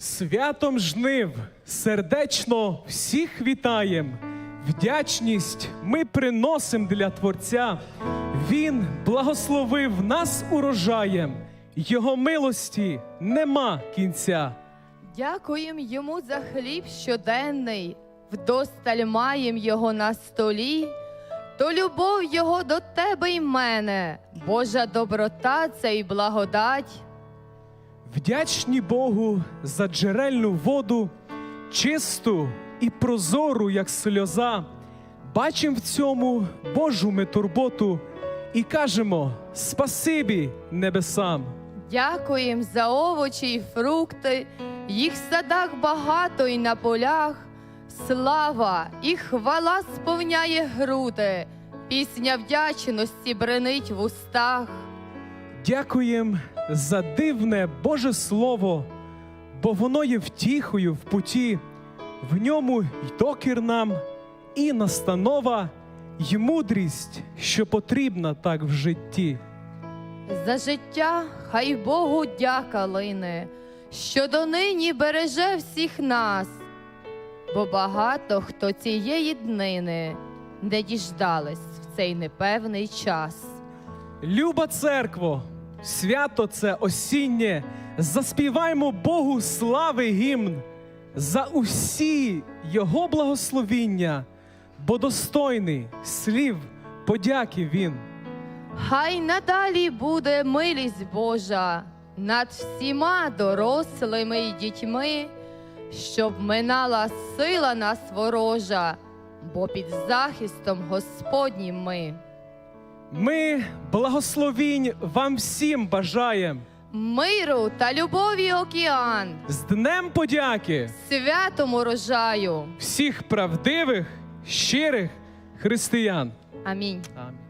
Святом жнив сердечно всіх вітаєм. Вдячність ми приносим для Творця. Він благословив нас урожаєм, Його милості нема кінця. Дякуєм йому за хліб щоденний, вдосталь маєм його на столі, то любов його до тебе й мене, Божа доброта це й благодать. Вдячні Богу за джерельну воду, чисту і прозору, як сльоза. Бачим в цьому Божу ми турботу і кажемо спасибі небесам. Дякуєм за овочі й фрукти, їх в садах багато й на полях. Слава і хвала сповняє груди, пісня вдячності бренить в устах. Дякуєм за дивне Боже Слово, бо воно є втіхою в путі, в ньому й докір нам, і настанова, й мудрість, що потрібна так в житті. За життя хай Богу дяка лине, що донині береже всіх нас, бо багато хто цієї днини не діждались в цей непевний час. Люба церкво, свято це осіннє, заспіваймо Богу слави гімн за усі Його благословіння, бо достойний слів подяки Він. Хай надалі буде милість Божа над всіма дорослими й дітьми, щоб минала сила нас ворожа, бо під захистом Господнім ми. Ми благословінь вам всім бажаєм Миру та любові океан, з Днем подяки святом урожаю. всіх правдивих, щирих християн. Амінь. Амінь.